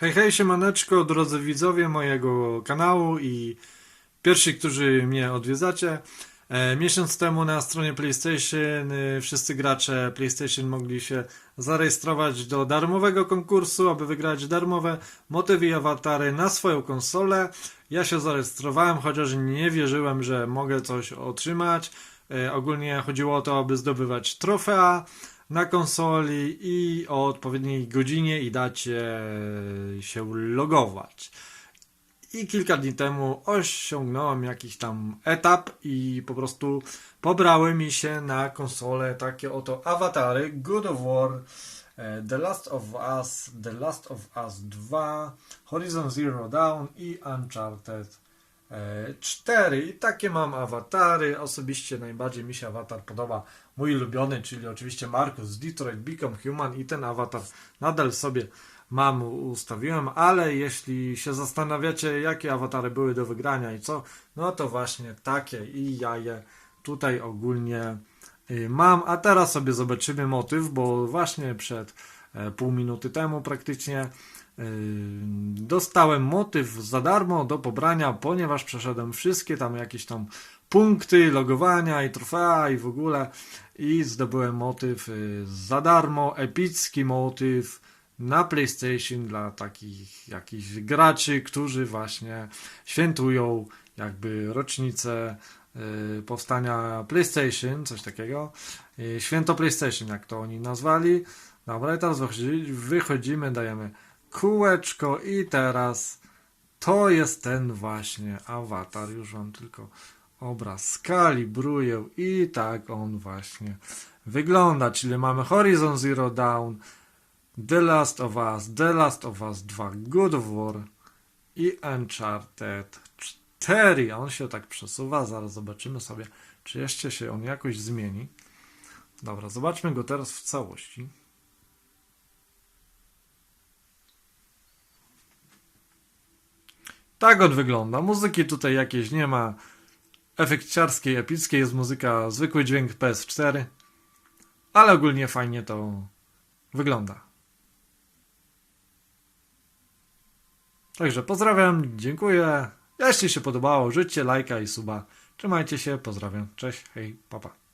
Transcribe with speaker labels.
Speaker 1: Hej, hej, siemaneczko, drodzy widzowie mojego kanału i pierwsi, którzy mnie odwiedzacie. E, miesiąc temu na stronie PlayStation y, wszyscy gracze PlayStation mogli się zarejestrować do darmowego konkursu, aby wygrać darmowe motywy i awatary na swoją konsolę. Ja się zarejestrowałem, chociaż nie wierzyłem, że mogę coś otrzymać. E, ogólnie chodziło o to, aby zdobywać trofea na konsoli i o odpowiedniej godzinie i dacie się logować. I kilka dni temu osiągnąłem jakiś tam etap i po prostu pobrały mi się na konsolę takie oto awatary God of War, e, The Last of Us, The Last of Us 2, Horizon Zero Dawn i Uncharted 4. I takie mam awatary. Osobiście najbardziej mi się awatar podoba mój ulubiony, czyli oczywiście Marcus z Detroit Become Human i ten awatar nadal sobie mam, ustawiłem, ale jeśli się zastanawiacie, jakie awatary były do wygrania i co, no to właśnie takie i ja je tutaj ogólnie y, mam. A teraz sobie zobaczymy motyw, bo właśnie przed e, pół minuty temu praktycznie. Y, dostałem motyw za darmo do pobrania, ponieważ przeszedłem wszystkie tam jakieś tam punkty logowania i trofea i w ogóle. I zdobyłem motyw y, za darmo, epicki motyw na PlayStation dla takich jakichś graczy, którzy właśnie świętują jakby rocznicę powstania PlayStation, coś takiego. Y, Święto PlayStation, jak to oni nazwali. Dobra, i teraz wychodzi- wychodzimy, dajemy kółeczko i teraz to jest ten właśnie awatar. Już wam tylko obraz skalibruję i tak on właśnie wygląda. Czyli mamy Horizon Zero Dawn, The Last of Us, The Last of Us 2, God of War i Uncharted 4. On się tak przesuwa, zaraz zobaczymy sobie, czy jeszcze się on jakoś zmieni. Dobra, zobaczmy go teraz w całości. Tak on wygląda. Muzyki tutaj jakieś nie ma. Efekciarskiej, epickiej jest muzyka, zwykły dźwięk PS4. Ale ogólnie fajnie to wygląda. Także pozdrawiam, dziękuję. Jeśli się podobało, żyćcie lajka i suba. Trzymajcie się, pozdrawiam. Cześć, hej, papa.